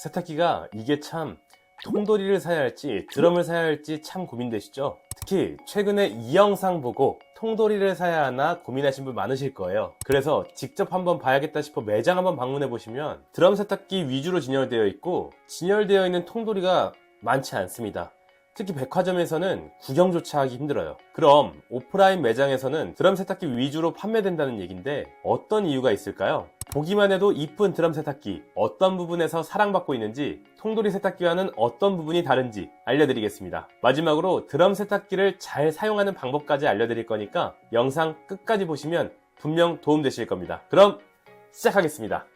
세탁기가 이게 참 통돌이를 사야 할지 드럼을 사야 할지 참 고민되시죠? 특히 최근에 이 영상 보고 통돌이를 사야 하나 고민하신 분 많으실 거예요. 그래서 직접 한번 봐야겠다 싶어 매장 한번 방문해 보시면 드럼 세탁기 위주로 진열되어 있고 진열되어 있는 통돌이가 많지 않습니다. 특히 백화점에서는 구경조차 하기 힘들어요. 그럼 오프라인 매장에서는 드럼 세탁기 위주로 판매된다는 얘기인데 어떤 이유가 있을까요? 보기만 해도 이쁜 드럼 세탁기 어떤 부분에서 사랑받고 있는지 통돌이 세탁기와는 어떤 부분이 다른지 알려드리겠습니다. 마지막으로 드럼 세탁기를 잘 사용하는 방법까지 알려드릴 거니까 영상 끝까지 보시면 분명 도움되실 겁니다. 그럼 시작하겠습니다.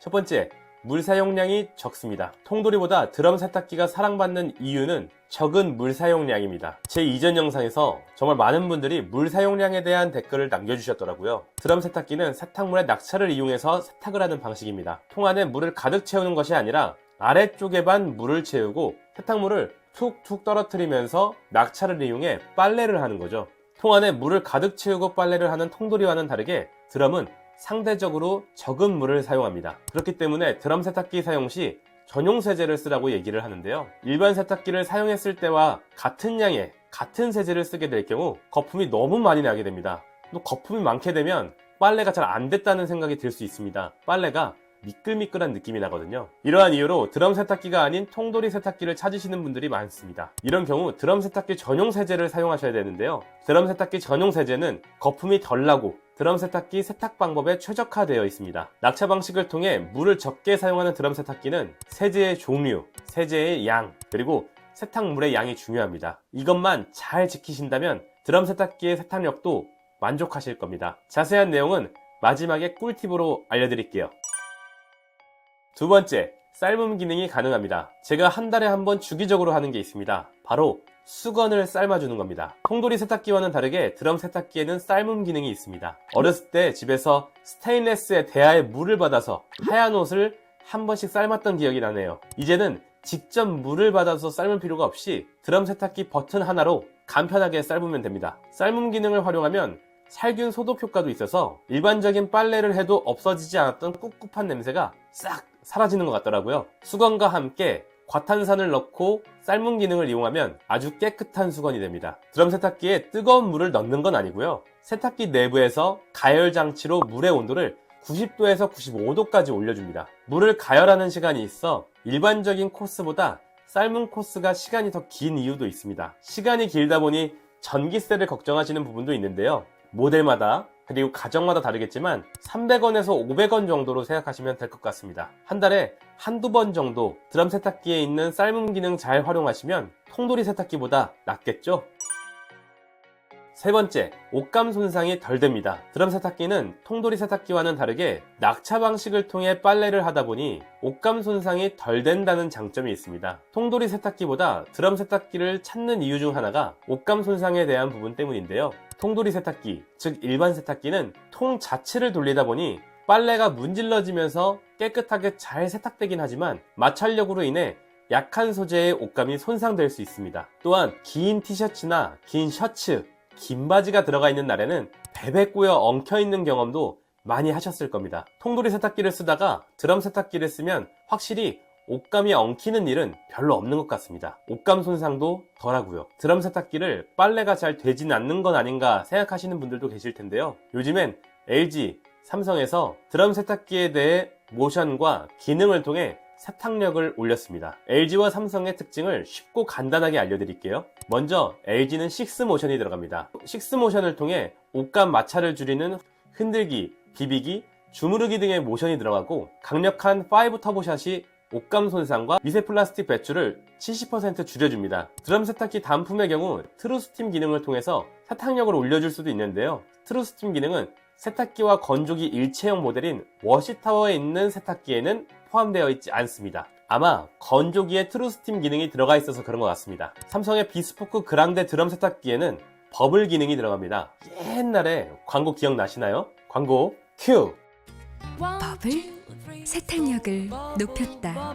첫 번째, 물 사용량이 적습니다. 통돌이보다 드럼 세탁기가 사랑받는 이유는 적은 물 사용량입니다. 제 이전 영상에서 정말 많은 분들이 물 사용량에 대한 댓글을 남겨주셨더라고요. 드럼 세탁기는 세탁물의 낙차를 이용해서 세탁을 하는 방식입니다. 통 안에 물을 가득 채우는 것이 아니라 아래쪽에만 물을 채우고 세탁물을 툭툭 떨어뜨리면서 낙차를 이용해 빨래를 하는 거죠. 통 안에 물을 가득 채우고 빨래를 하는 통돌이와는 다르게 드럼은 상대적으로 적은 물을 사용합니다. 그렇기 때문에 드럼 세탁기 사용 시 전용 세제를 쓰라고 얘기를 하는데요. 일반 세탁기를 사용했을 때와 같은 양의 같은 세제를 쓰게 될 경우 거품이 너무 많이 나게 됩니다. 또 거품이 많게 되면 빨래가 잘 안 됐다는 생각이 들 수 있습니다. 빨래가 미끌미끌한 느낌이 나거든요. 이러한 이유로 드럼 세탁기가 아닌 통돌이 세탁기를 찾으시는 분들이 많습니다. 이런 경우 드럼 세탁기 전용 세제를 사용하셔야 되는데요. 드럼 세탁기 전용 세제는 거품이 덜 나고 드럼 세탁기 세탁 방법에 최적화되어 있습니다. 낙차 방식을 통해 물을 적게 사용하는 드럼 세탁기는 세제의 종류, 세제의 양, 그리고 세탁물의 양이 중요합니다. 이것만 잘 지키신다면 드럼 세탁기의 세탁력도 만족하실 겁니다. 자세한 내용은 마지막에 꿀팁으로 알려드릴게요. 두 번째, 삶음 기능이 가능합니다. 제가 한 달에 한 번 주기적으로 하는 게 있습니다. 바로 수건을 삶아주는 겁니다. 통돌이 세탁기와는 다르게 드럼 세탁기에는 삶음 기능이 있습니다. 어렸을 때 집에서 스테인레스의 대야에 물을 받아서 하얀 옷을 한 번씩 삶았던 기억이 나네요. 이제는 직접 물을 받아서 삶을 필요가 없이 드럼 세탁기 버튼 하나로 간편하게 삶으면 됩니다. 삶음 기능을 활용하면 살균 소독 효과도 있어서 일반적인 빨래를 해도 없어지지 않았던 꿉꿉한 냄새가 싹 사라지는 것 같더라고요. 수건과 함께 과탄산을 넣고 삶은 기능을 이용하면 아주 깨끗한 수건이 됩니다. 드럼 세탁기에 뜨거운 물을 넣는 건 아니고요. 세탁기 내부에서 가열 장치로 물의 온도를 90도에서 95도까지 올려줍니다. 물을 가열하는 시간이 있어 일반적인 코스보다 삶은 코스가 시간이 더 긴 이유도 있습니다. 시간이 길다 보니 전기세를 걱정하시는 부분도 있는데요. 모델마다 그리고 가정마다 다르겠지만 300원에서 500원 정도로 생각하시면 될 것 같습니다. 한 달에 한두 번 정도 드럼 세탁기에 있는 삶음 기능 잘 활용하시면 통돌이 세탁기보다 낫겠죠? 세 번째, 옷감 손상이 덜 됩니다. 드럼 세탁기는 통돌이 세탁기와는 다르게 낙차 방식을 통해 빨래를 하다 보니 옷감 손상이 덜 된다는 장점이 있습니다. 통돌이 세탁기보다 드럼 세탁기를 찾는 이유 중 하나가 옷감 손상에 대한 부분 때문인데요. 통돌이 세탁기, 즉 일반 세탁기는 통 자체를 돌리다 보니 빨래가 문질러지면서 깨끗하게 잘 세탁되긴 하지만 마찰력으로 인해 약한 소재의 옷감이 손상될 수 있습니다. 또한 긴 티셔츠나 긴 셔츠, 긴 바지가 들어가 있는 날에는 베베 꼬여 엉켜 있는 경험도 많이 하셨을 겁니다. 통돌이 세탁기를 쓰다가 드럼 세탁기를 쓰면 확실히 옷감이 엉키는 일은 별로 없는 것 같습니다. 옷감 손상도 덜하고요. 드럼 세탁기를 빨래가 잘 되진 않는 건 아닌가 생각하시는 분들도 계실 텐데요. 요즘엔 LG, 삼성에서 드럼 세탁기에 대해 모션과 기능을 통해 세탁력을 올렸습니다. LG와 삼성의 특징을 쉽고 간단하게 알려드릴게요. 먼저 LG는 6모션이 들어갑니다. 6모션을 통해 옷감 마찰을 줄이는 흔들기, 비비기, 주무르기 등의 모션이 들어가고 강력한 5 터보샷이 옷감 손상과 미세 플라스틱 배출을 70% 줄여줍니다. 드럼 세탁기 단품의 경우 트루스팀 기능을 통해서 세탁력을 올려줄 수도 있는데요. 트루스팀 기능은 세탁기와 건조기 일체형 모델인 워시타워에 있는 세탁기에는 포함되어 있지 않습니다. 아마 건조기에 트루스팀 기능이 들어가 있어서 그런 것 같습니다. 삼성의 비스포크 그랑데 드럼 세탁기에는 버블 기능이 들어갑니다. 옛날에 광고 기억나시나요? 광고 큐! 버블 세탁력을 높였다.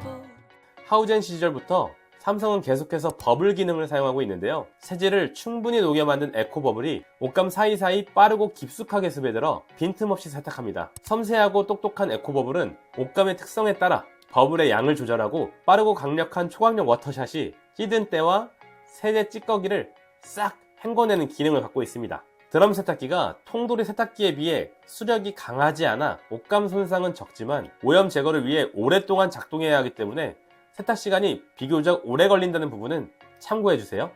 하우젠 시절부터 삼성은 계속해서 버블 기능을 사용하고 있는데요. 세제를 충분히 녹여 만든 에코 버블이 옷감 사이사이 빠르고 깊숙하게 스며들어 빈틈없이 세탁합니다. 섬세하고 똑똑한 에코 버블은 옷감의 특성에 따라 버블의 양을 조절하고 빠르고 강력한 초강력 워터샷이 찌든 때와 세제 찌꺼기를 싹 헹궈내는 기능을 갖고 있습니다. 드럼 세탁기가 통돌이 세탁기에 비해 수력이 강하지 않아 옷감 손상은 적지만 오염 제거를 위해 오랫동안 작동해야 하기 때문에 세탁 시간이 비교적 오래 걸린다는 부분은 참고해 주세요.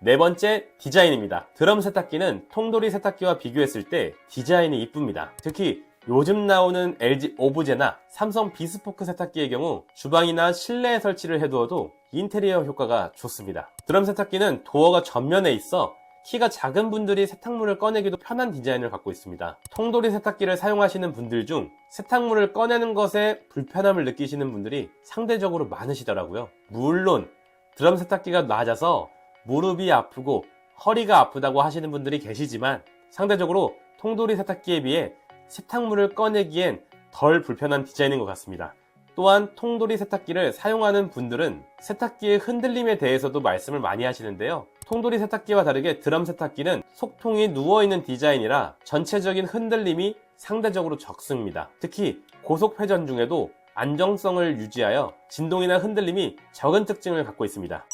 네 번째, 디자인입니다. 드럼 세탁기는 통돌이 세탁기와 비교했을 때 디자인이 이쁩니다. 특히 요즘 나오는 LG 오브제나 삼성 비스포크 세탁기의 경우 주방이나 실내에 설치를 해두어도 인테리어 효과가 좋습니다. 드럼 세탁기는 도어가 전면에 있어 키가 작은 분들이 세탁물을 꺼내기도 편한 디자인을 갖고 있습니다. 통돌이 세탁기를 사용하시는 분들 중 세탁물을 꺼내는 것에 불편함을 느끼시는 분들이 상대적으로 많으시더라고요. 물론 드럼 세탁기가 낮아서 무릎이 아프고 허리가 아프다고 하시는 분들이 계시지만 상대적으로 통돌이 세탁기에 비해 세탁물을 꺼내기엔 덜 불편한 디자인인 것 같습니다. 또한 통돌이 세탁기를 사용하는 분들은 세탁기의 흔들림에 대해서도 말씀을 많이 하시는데요. 통돌이 세탁기와 다르게 드럼 세탁기는 속통이 누워있는 디자인이라 전체적인 흔들림이 상대적으로 적습니다. 특히 고속 회전 중에도 안정성을 유지하여 진동이나 흔들림이 적은 특징을 갖고 있습니다.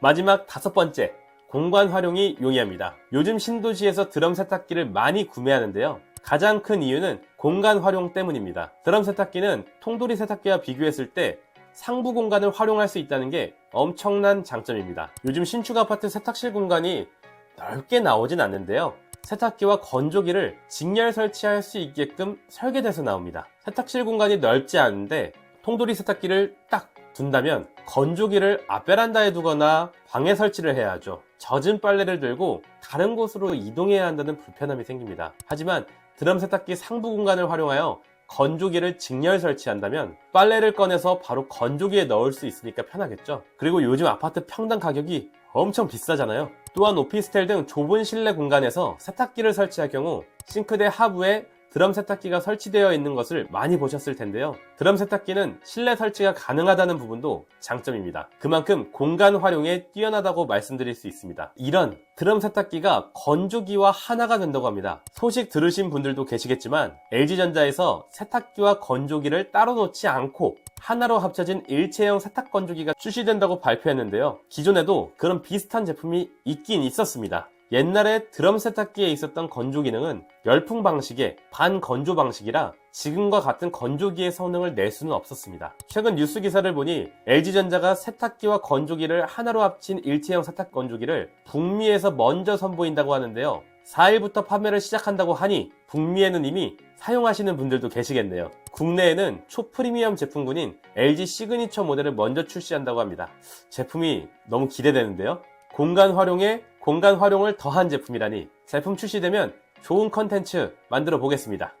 마지막 다섯 번째, 공간 활용이 용이합니다. 요즘 신도시에서 드럼 세탁기를 많이 구매하는데요. 가장 큰 이유는 공간 활용 때문입니다. 드럼 세탁기는 통돌이 세탁기와 비교했을 때 상부 공간을 활용할 수 있다는 게 엄청난 장점입니다. 요즘 신축 아파트 세탁실 공간이 넓게 나오진 않는데요. 세탁기와 건조기를 직렬 설치할 수 있게끔 설계돼서 나옵니다. 세탁실 공간이 넓지 않은데 통돌이 세탁기를 딱 둔다면 건조기를 앞베란다에 두거나 방에 설치를 해야 하죠. 젖은 빨래를 들고 다른 곳으로 이동해야 한다는 불편함이 생깁니다. 하지만 드럼 세탁기 상부 공간을 활용하여 건조기를 직렬 설치한다면 빨래를 꺼내서 바로 건조기에 넣을 수 있으니까 편하겠죠. 그리고 요즘 아파트 평당 가격이 엄청 비싸잖아요. 또한 오피스텔 등 좁은 실내 공간에서 세탁기를 설치할 경우 싱크대 하부에 드럼 세탁기가 설치되어 있는 것을 많이 보셨을 텐데요. 드럼 세탁기는 실내 설치가 가능하다는 부분도 장점입니다. 그만큼 공간 활용에 뛰어나다고 말씀드릴 수 있습니다. 이런 드럼 세탁기가 건조기와 하나가 된다고 합니다. 소식 들으신 분들도 계시겠지만 LG전자에서 세탁기와 건조기를 따로 놓지 않고 하나로 합쳐진 일체형 세탁 건조기가 출시된다고 발표했는데요. 기존에도 그런 비슷한 제품이 있긴 있었습니다. 옛날에 드럼 세탁기에 있었던 건조 기능은 열풍 방식의 반건조 방식이라 지금과 같은 건조기의 성능을 낼 수는 없었습니다. 최근 뉴스 기사를 보니 LG전자가 세탁기와 건조기를 하나로 합친 일체형 세탁 건조기를 북미에서 먼저 선보인다고 하는데요. 4일부터 판매를 시작한다고 하니 북미에는 이미 사용하시는 분들도 계시겠네요. 국내에는 초프리미엄 제품군인 LG 시그니처 모델을 먼저 출시한다고 합니다. 제품이 너무 기대되는데요. 공간 활용에 공간 활용을 더한 제품이라니 제품 출시되면 좋은 컨텐츠 만들어 보겠습니다.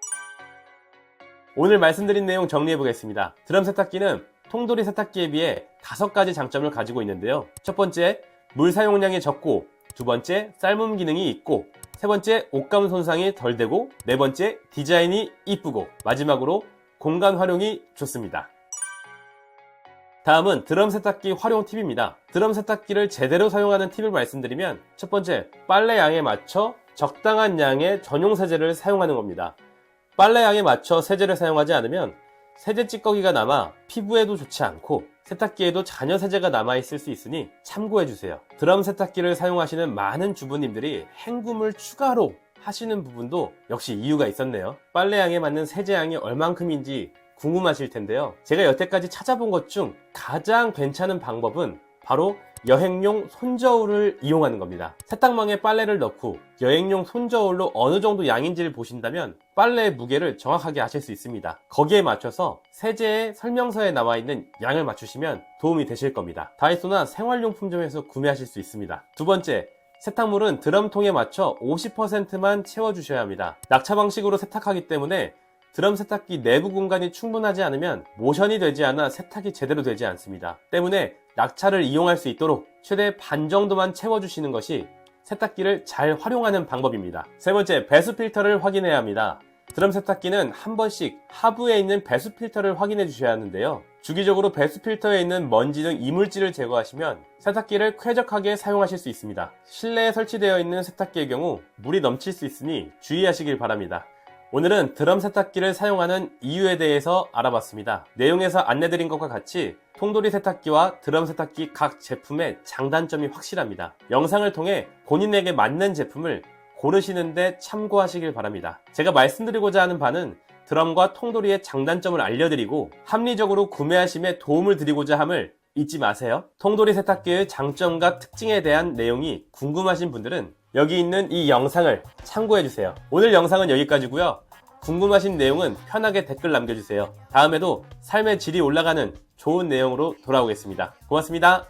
오늘 말씀드린 내용 정리해 보겠습니다. 드럼 세탁기는 통돌이 세탁기에 비해 다섯 가지 장점을 가지고 있는데요. 첫 번째, 물 사용량이 적고, 두 번째, 삶음 기능이 있고, 세 번째, 옷감 손상이 덜 되고, 네 번째, 디자인이 이쁘고, 마지막으로 공간 활용이 좋습니다. 다음은 드럼 세탁기 활용 팁입니다. 드럼 세탁기를 제대로 사용하는 팁을 말씀드리면 첫 번째, 빨래 양에 맞춰 적당한 양의 전용 세제를 사용하는 겁니다. 빨래 양에 맞춰 세제를 사용하지 않으면 세제 찌꺼기가 남아 피부에도 좋지 않고 세탁기에도 잔여 세제가 남아 있을 수 있으니 참고해 주세요. 드럼 세탁기를 사용하시는 많은 주부님들이 헹굼을 추가로 하시는 부분도 역시 이유가 있었네요. 빨래 양에 맞는 세제 양이 얼만큼인지 궁금하실 텐데요. 제가 여태까지 찾아본 것 중 가장 괜찮은 방법은 바로 여행용 손저울을 이용하는 겁니다. 세탁망에 빨래를 넣고 여행용 손저울로 어느 정도 양인지를 보신다면 빨래의 무게를 정확하게 하실 수 있습니다. 거기에 맞춰서 세제의 설명서에 나와 있는 양을 맞추시면 도움이 되실 겁니다. 다이소나 생활용품점에서 구매하실 수 있습니다. 두 번째, 세탁물은 드럼통에 맞춰 50%만 채워주셔야 합니다. 낙차 방식으로 세탁하기 때문에 드럼 세탁기 내부 공간이 충분하지 않으면 모션이 되지 않아 세탁이 제대로 되지 않습니다. 때문에 낙차를 이용할 수 있도록 최대 반 정도만 채워주시는 것이 세탁기를 잘 활용하는 방법입니다. 세 번째, 배수 필터를 확인해야 합니다. 드럼 세탁기는 한 번씩 하부에 있는 배수 필터를 확인해 주셔야 하는데요. 주기적으로 배수 필터에 있는 먼지 등 이물질을 제거하시면 세탁기를 쾌적하게 사용하실 수 있습니다. 실내에 설치되어 있는 세탁기의 경우 물이 넘칠 수 있으니 주의하시길 바랍니다. 오늘은 드럼 세탁기를 사용하는 이유에 대해서 알아봤습니다. 내용에서 안내드린 것과 같이 통돌이 세탁기와 드럼 세탁기 각 제품의 장단점이 확실합니다. 영상을 통해 본인에게 맞는 제품을 고르시는데 참고하시길 바랍니다. 제가 말씀드리고자 하는 바는 드럼과 통돌이의 장단점을 알려드리고 합리적으로 구매하심에 도움을 드리고자 함을 잊지 마세요. 통돌이 세탁기의 장점과 특징에 대한 내용이 궁금하신 분들은 여기 있는 이 영상을 참고해주세요. 오늘 영상은 여기까지고요. 궁금하신 내용은 편하게 댓글 남겨주세요. 다음에도 삶의 질이 올라가는 좋은 내용으로 돌아오겠습니다. 고맙습니다.